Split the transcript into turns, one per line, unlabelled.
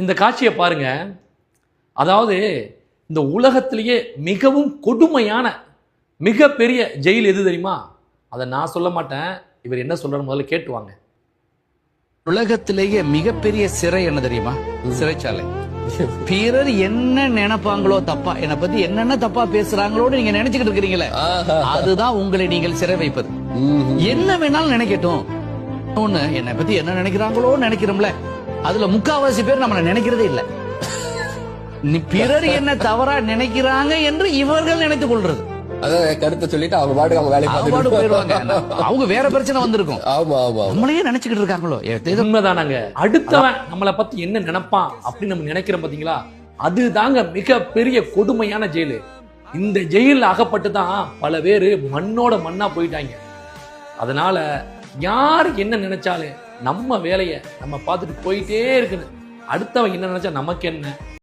இந்த காட்சியை பாருங்க. அதாவது இந்த உலகத்திலேயே மிகவும் கொடுமையான மிகப்பெரிய ஜெயில் எது தெரியுமா? அதை நான் சொல்ல மாட்டேன். இவர் என்ன சொல்றாரு முதல்ல கேட்டு வாங்க.
உலகத்திலேயே மிகப்பெரிய சிறை என்ன தெரியுமா? சிறைச்சாலை. பிறர் என்ன நினைப்பாங்களோ தப்பா என்னை பத்தி என்னென்ன தப்பா பேசுறாங்களோன்னு நீங்க நினைச்சுக்கிட்டு இருக்கிறீங்களே. அதுதான் உங்களை நீங்கள் சிறை வைப்பது. என்ன வேணாலும் நினைக்கட்டும். ஒண்ணு என்னை பத்தி என்ன நினைக்கிறாங்களோ நினைக்கிறோம்ல. அதுல முக்காவாசி பேர் நம்மள நினைக்கிறதே இல்ல. நீ பிறர் என்ன தவறா நினைக்கிறாங்க என்று இவர்கள் நினைத்துக் கொள்றது.
கருத்தை சொல்லிட்டு அவங்க பாட்டுக்கு அவங்க வேலையை பார்த்துட்டு
போயிருவாங்க அவங்க வேற பிரச்சனை வந்திருக்கும்.
ஆமா ஆமா
நம்மளையே நினைச்சுக்கிட்டு இருக்காங்களோ? ஏதோ
உண்மைதானாங்க. அடுத்தவன் நம்மளை பத்தி என்ன நினைப்பான் அப்படின்னு நம்ம நினைக்கிறோம் பாத்தீங்களா? அதுதாங்க மிகப்பெரிய கொடுமையான ஜெயிலு. இந்த ஜெயிலில் அகப்பட்டு தான் பல பேர் மண்ணோட மண்ணா போயிட்டாங்க. அதனால யார் என்ன நினைச்சாலும் நம்ம வேலையை நம்ம பார்த்துட்டு போயிட்டே இருக்கணும். அடுத்தவன் என்ன நினைச்சா நமக்கு என்ன?